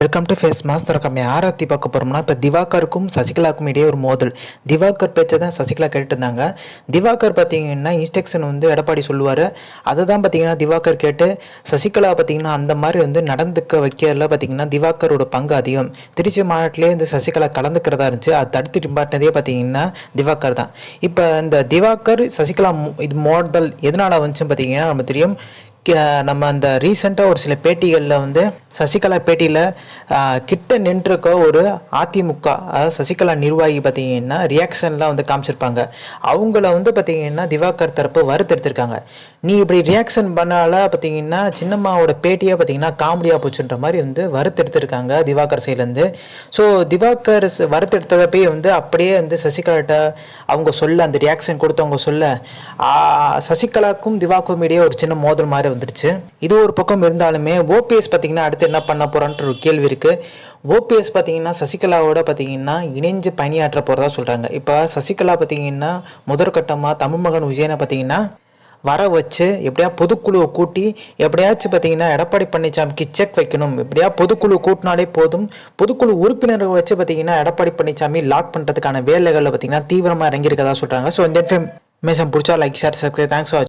Welcome to face mass திறக்கம் யாரை பார்க்க போகிறோம்னா இப்போ திவாகருக்கும் சசிகலாவுக்கும் இடையே ஒரு மோதல். திவாகர் பேச்சை தான் சசிகலா கேட்டுருந்தாங்க திவாகர் பார்த்தீங்கன்னா இன்ஸ்ட்ரக்ஷன் வந்து எடப்பாடி சொல்லுவார். அதை தான் பார்த்தீங்கன்னா திவாகர் கேட்டு சசிகலா பார்த்தீங்கன்னா அந்த மாதிரி வந்து நடந்துக்க வைக்கிறதுல பார்த்தீங்கன்னா திவாகரோட பங்கு அதிகம். திருச்சி மாநாட்டிலே இந்த சசிகலா கலந்துக்கிறதா இருந்துச்சு. அது தடுத்து நிப்பாட்டினதே பார்த்தீங்கன்னா திவாகர் தான். இப்போ இந்த திவாகர் சசிகலா மோ- இது மோதல் எதனால் வந்துச்சுன்னு பார்த்தீங்கன்னா நம்ம தெரியும். கே- நம்ம அந்த ரீசெண்டாக ஒரு சில பேட்டிகளில் வந்து சசிகலா பேட்டியில் கிட்ட நின்றுருக்க ஒரு அதிமுக அதாவது சசிகலா நிர்வாகி பார்த்தீங்கன்னா ரியாக்ஷன்லாம் வந்து காமிச்சிருப்பாங்க. அவங்கள வந்து பார்த்தீங்கன்னா திவாகர் தரப்பு வறுத்தெடுத்திருக்காங்க. நீ இப்படி ரியாக்ஷன் பண்ணால பார்த்தீங்கன்னா சின்னம்மாவோட பேட்டியாக பார்த்தீங்கன்னா காமெடியாக போச்சுன்ற மாதிரி வந்து வறுத்தெடுத்திருக்காங்க திவாகர் சைட்லேருந்து ஸோ திவாகர் ச- வறுத்தெடுத்ததை போய் வந்து அப்படியே வந்து சசிகலாட்ட அவங்க சொல்ல அந்த ரியாக்ஷன் கொடுத்தவங்க சொல்ல சசிகலாக்கும் திவாகரும் இடையே ஒரு சின்ன மோதல் மாதிரி வந்துருச்சு. இது ஒரு பக்கம் இருந்தாலுமே ஓபிஎஸ் பார்த்தீங்கன்னா அடுத்த என்ன பண்ண போகிறான்ற ஒரு கேள்வி இருக்கு. ஓபிஎஸ் பார்த்தீங்கன்னா சசிகலாவோட பார்த்தீங்கன்னா இணைஞ்சு பணியாற்ற போகிறதா சொல்கிறாங்க இப்போ சசிகலா பார்த்தீங்கன்னா முதற்கட்டமாக தமிழ் மகன் விஜயனை பார்த்தீங்கன்னா வர வச்சு எப்படியா பொதுக்குழுவை கூட்டி எப்படியாச்சும் பார்த்தீங்கன்னா எடப்பாடி பழனிசாமிக்கு செக் வைக்கணும். எப்படியா பொதுக்குழு கூட்டினாலே போதும். பொதுக்குழு உறுப்பினர்கள் வச்சு பார்த்தீங்கன்னா எடப்பாடி பழனிசாமி லாக் பண்ணுறதுக்கான வேலைகளில் பார்த்தீங்கன்னா தீவிரமாக இறங்கியிருக்கதா சொல்கிறாங்க ஸோ இந்த இன்ஃபர்மேஷன் பிடிச்சா லைக் ஷேர் சப்ஸ்கிரைப் தேங்க்ஸ்